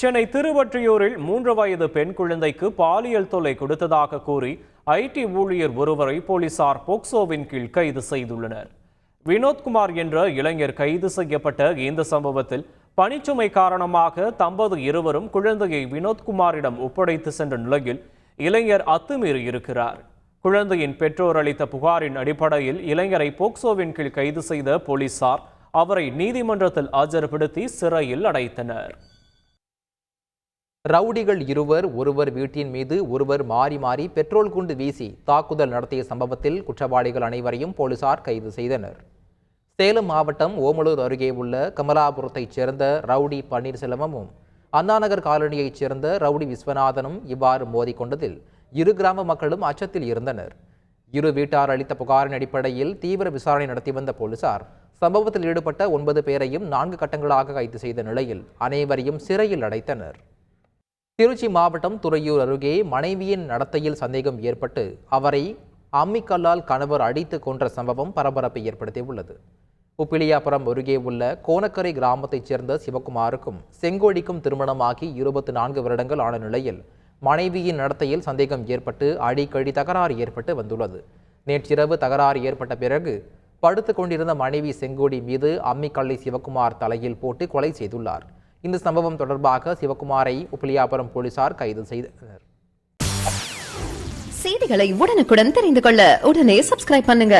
சென்னை திருவொற்றியூரில் மூன்று வயது பெண் குழந்தைக்கு பாலியல் தொல்லை கொடுத்ததாக கூறி ஐடி ஊழியர் ஒருவரை போலீசார் போக்சோவின் கீழ் கைது செய்துள்ளனர். வினோத்குமார் என்ற இளைஞர் கைது செய்யப்பட்ட இந்த சம்பவத்தில் பணிச்சுமை காரணமாக தம்பது இருவரும் குழந்தையை வினோத்குமாரிடம் ஒப்படைத்து சென்ற நிலையில் இளைஞர் அத்துமீறி இருக்கிறார். குழந்தையின் பெற்றோர் அளித்த புகாரின் அடிப்படையில் இளைஞரை போக்சோவின் கீழ் கைது செய்த போலீசார் அவரை நீதிமன்றத்தில் ஆஜர்படுத்தி சிறையில் அடைத்தனர். ரவுடிகள் இருவர் ஒருவர் வீட்டின் மீது ஒருவர் மாறி மாறி பெட்ரோல் குண்டு வீசி தாக்குதல் நடத்திய சம்பவத்தில் குற்றவாளிகள் அனைவரையும் போலீசார் கைது செய்தனர். சேலம் மாவட்டம் ஓமலூர் அருகே உள்ள கமலாபுரத்தைச் சேர்ந்த ரவுடி பன்னீர்செல்வமும் அண்ணாநகர் காலனியைச் சேர்ந்த ரவுடி விஸ்வநாதனும் இவ்வாறு மோதிக்கொண்டதில் இரு கிராம மக்களும் அச்சத்தில் இருந்தனர். இரு வீட்டார் அளித்த புகாரின் அடிப்படையில் தீவிர விசாரணை நடத்தி வந்த போலீசார் சம்பவத்தில் ஈடுபட்ட ஒன்பது பேரையும் நான்கு கட்டங்களாக கைது செய்த நிலையில் அனைவரையும் சிறையில் அடைத்தனர். திருச்சி மாவட்டம் துறையூர் அருகே மனைவியின் நடத்தையில் சந்தேகம் ஏற்பட்டு அவரை அம்மிக்கல்லால் கணவர் அடித்து கொன்ற சம்பவம் பரபரப்பை ஏற்படுத்தியுள்ளது. உப்பிலியாபுரம் அருகே உள்ள கோனக்கரை கிராமத்தைச் சேர்ந்த சிவகுமாருக்கும் செங்கோடிக்கும் திருமணமாகி இருபத்தி நான்கு வருடங்கள் ஆன நிலையில் மனைவியின் நடத்தையில் சந்தேகம் ஏற்பட்டு அடிக்கடி தகராறு ஏற்பட்டு வந்துள்ளது. நேற்றிரவு தகராறு ஏற்பட்ட பிறகு படுத்து கொண்டிருந்த மனைவி செங்கோடி மீது அம்மிக்கல்லை சிவகுமார் தலையில் போட்டு கொலை செய்துள்ளார். இந்த சம்பவம் தொடர்பாக சிவகுமாரை உப்பிலியாபுரம் போலீசார் கைது செய்தனர். செய்திகளை உடனுக்குடன் தெரிந்து கொள்ள உடனே சப்ஸ்கிரைப் பண்ணுங்க.